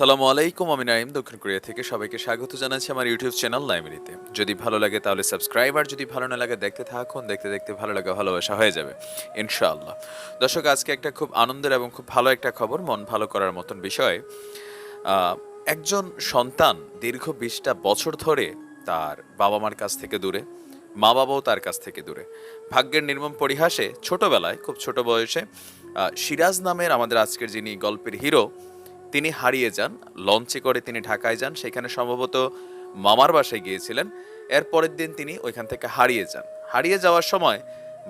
সালামু আলাইকুম, আমি নাইম দক্ষিণ কোরিয়া থেকে সবাইকে স্বাগত জানাচ্ছি আমার ইউটিউব চ্যানেল লাইব্রেরিতে যদি ভালো লাগে তাহলে সাবস্ক্রাইব, আর যদি ভালো না লাগে দেখতে থাকুন, দেখতে দেখতে ভালো লাগে ভালোবাসা হয়ে যাবে, ইনশাআল্লাহ। দর্শক, আজকে একটা খুব আনন্দের এবং খুব ভালো একটা খবর, মন ভালো করার মতন বিষয়। একজন সন্তান দীর্ঘ বিশটা বছর ধরে তার বাবা মার কাছ থেকে দূরে মা বাবাও তার কাছ থেকে দূরে। ভাগ্যের নির্মম পরিহাসে ছোটবেলায়, খুব ছোট বয়সে সিরাজ নামের আমাদের আজকের যিনি গল্পের হিরো তিনি হারিয়ে যান, লঞ্চে করে তিনি ঢাকায় যান। সেখানে সম্ভবত মামার বাসায় গিয়েছিলেন। এর পরের দিন তিনি ওইখান থেকে হারিয়ে যান। হারিয়ে যাওয়ার সময়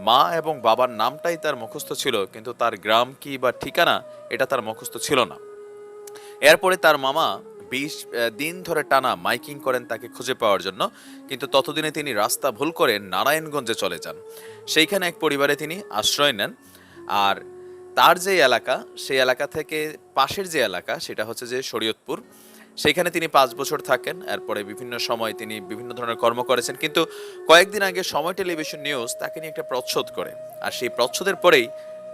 মা এবং বাবার নামটাই তার মুখস্থ ছিল, কিন্তু তার গ্রাম কি বা ঠিকানা এটা তার মুখস্থ ছিল না। এরপরে তার মামা বিশ দিন ধরে টানা মাইকিং করেন তাকে খুঁজে পাওয়ার জন্য, কিন্তু ততদিনে তিনি রাস্তা ভুল করে নারায়ণগঞ্জে চলে যান। সেইখানে এক পরিবারে তিনি আশ্রয় নেন। আর তার যে এলাকা, সেই এলাকা থেকে পাশের যে এলাকা, সেটা হচ্ছে যে শরীয়তপুর। সেখানে তিনি পাঁচ বছর থাকেন, এরপরে বিভিন্ন সময় তিনি বিভিন্ন ধরনের কর্ম করেছেন। কিন্তু কয়েকদিন আগে সময় টেলিভিশন নিউজ তাকে নিয়ে একটা প্রচ্ছদ করে। আর সেই প্রচ্ছদের পরেই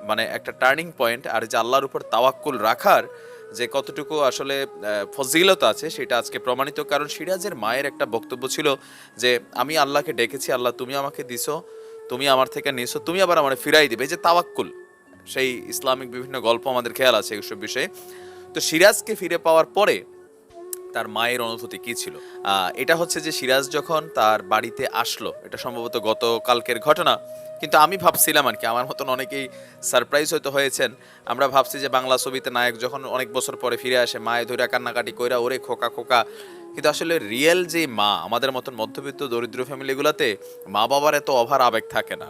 মানে একটা টার্নিং পয়েন্ট, আর যে আল্লাহর উপর তাওয়াক্কুল রাখার যে কতটুকু আসলে ফজিলত আছে, সেটা আজকে প্রমাণিত। কারণ সিরাজের মায়ের একটা বক্তব্য ছিল যে, আমি আল্লাহকে ডেকেছি, আল্লাহ তুমি আমাকে দিছো, তুমি আমার থেকে নিছো, তুমি আবার আমার ফিরাই দিবে। যে তাওয়াক্কুল সেই ইসলামিক বিভিন্ন গল্প আমাদের খেয়াল আছে এইসব বিষয়ে। তো সিরাজকে ফিরে পাওয়ার পরে তার মায়ের অনুভূতি কি ছিল? এটা হচ্ছে যে সিরাজ যখন তার বাড়িতে আসলো, এটা সম্ভবত গতকালকের ঘটনা, কিন্তু আমি ভাবছিলাম আর কি, আমার মতন অনেকেই সারপ্রাইজ হয়তো হয়েছেন। আমরা ভাবছি যে বাংলা ছবিতে নায়ক যখন অনেক বছর পরে ফিরে আসে, মায়ে ধৈরা কান্নাকাটি কইরা ওরে খোকা খোকা। কিন্তু আসলে রিয়েল যে মা, আমাদের মতন মধ্যবিত্ত দরিদ্র ফ্যামিলিগুলোতে মা বাবার এত অভার আবেগ থাকে না।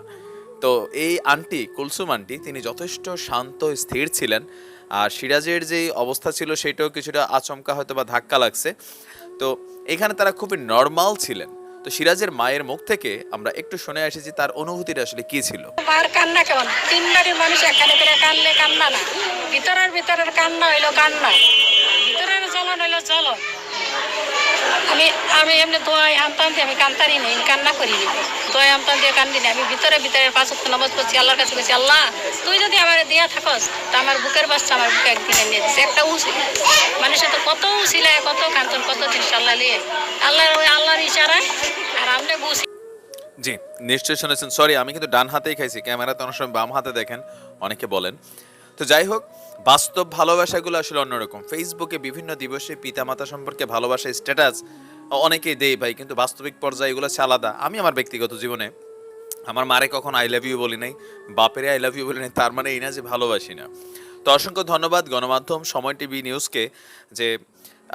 তো এই আন্টি, কুলসুম আন্টি, তিনি যথেষ্ট শান্ত, স্থির ছিলেন। আর সিরাজের যে অবস্থা ছিল, সেটাও কিছুটা আচমকা হয়তো বা ধাক্কা লাগছে। তো এখানে তারা খুবই নর্মাল ছিলেন। তো সিরাজের মায়ের মুখ থেকে আমরা একটু শুনে এসেছি তার অনুভূতিটা আসলে কি ছিল। মার কান্না কেমন? তিন বাড়ির মানুষ এখানে করে কানলে কান্না না। ভিতরের ভিতরের কান্না হইল কান্না। ভিতরের জ্বলন হইল জ্বলন। আমি এমনি দোয়াই আমতাম দিয়ে আমি কান্তারি নেই কান্না করিনি দোয়াই আমতাম দিয়ে কান্দি না। আমি ভিতরে ভিতরে পাঁচ ওয়াক্ত নামাজ পড়ছি, আল্লাহর কাছে বলছি, আল্লাহ, তুই যদি আমার দিয়া থাকস, তা আমার বুকের বাচ্চা আমার বুকে একদিনে নিয়ে দিচ্ছে একটা উচিত মানুষের তো কত উচিলায় কত কান্তন, কত জিনিস আল্লাহ নিয়ে আল্লাহর ওই আল্লাহর ইশারায়, আর আপনি বুঝি জি, নিশ্চয়ই শুনেছেন। সরি আমি কিন্তু ডান হাতেই খাইছি। ক্যামেরাতে অনেক সময় বাম হাতে দেখেন, অনেকে বলেন। তো যাই হোক, বাস্তব ভালোবাসাগুলো আসলে অন্যরকম। ফেসবুকে বিভিন্ন দিবসে পিতামাতা সম্পর্কে ভালোবাসা স্ট্যাটাস অনেকেই দেই ভাই, কিন্তু বাস্তবিক পর্যায়ে এগুলো হচ্ছে আলাদা। আমি আমার ব্যক্তিগত জীবনে, আমার মারে কখন আই লাভ ইউ বলি নাই, বাপেরে আই লাভ ইউ বলি নাই, তার মানে এই না যে ভালোবাসি না। তো অসংখ্য ধন্যবাদ গণমাধ্যম সময় টিভি নিউজকে, যে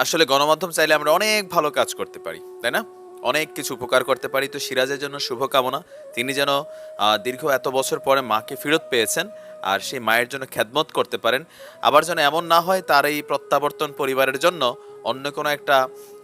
আসলে গণমাধ্যম চাইলে আমরা অনেক ভালো কাজ করতে পারি, তাই না? অনেক কিছু উপকার করতে পারি। তো সিরাজের জন্য শুভকামনা। তিনি যেন দীর্ঘ এত বছর পরে মাকে ফেরত পেয়েছেন, আর সেই মায়ের জন্য খ্যাদমত করতে পারেন। আবার যেন এমন না হয় তার এই প্রত্যাবর্তন পরিবারের জন্য অন্য কোনো একটা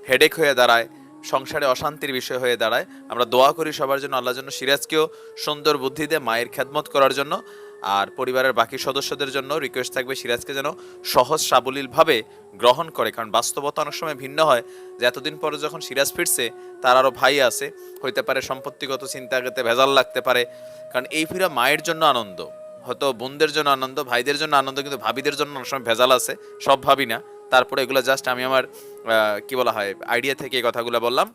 হেডেক হয়ে দাঁড়ায়, সংসারে অশান্তির বিষয় হয়ে দাঁড়ায়। আমরা দোয়া করি সবার জন্য আল্লাহর জন্য সিরাজকেও সুন্দর বুদ্ধি দিয়ে, মায়ের খ্যাদমত করার জন্য। আর পরিবারের বাকি সদস্যদের জন্য রিকোয়েস্ট থাকবে সিরাজকে যেন সহজ, সাবলীলভাবে গ্রহণ করে। কারণ বাস্তবতা অনেক সময় ভিন্ন হয়। যে এতদিন পরে যখন সিরাজ ফিরছে, তার আরও ভাই আছে। হইতে পারে সম্পত্তিগত চিন্তাগতে ভেজাল লাগতে পারে। কারণ এই ফিরা মায়ের জন্য আনন্দ। হয়তো বোনদের জন্য আনন্দ, ভাইদের জন্য আনন্দ, কিন্তু ভাবিদের জন্য অনেক সময় ভেজাল আছে। সব ভাবি না। তারপরে এগুলো জাস্ট আমি আমার কি বলা হয় আইডিয়া থেকে এই কথাগুলো বললাম।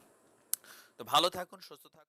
তো ভালো থাকুন, সুস্থ থাকুন।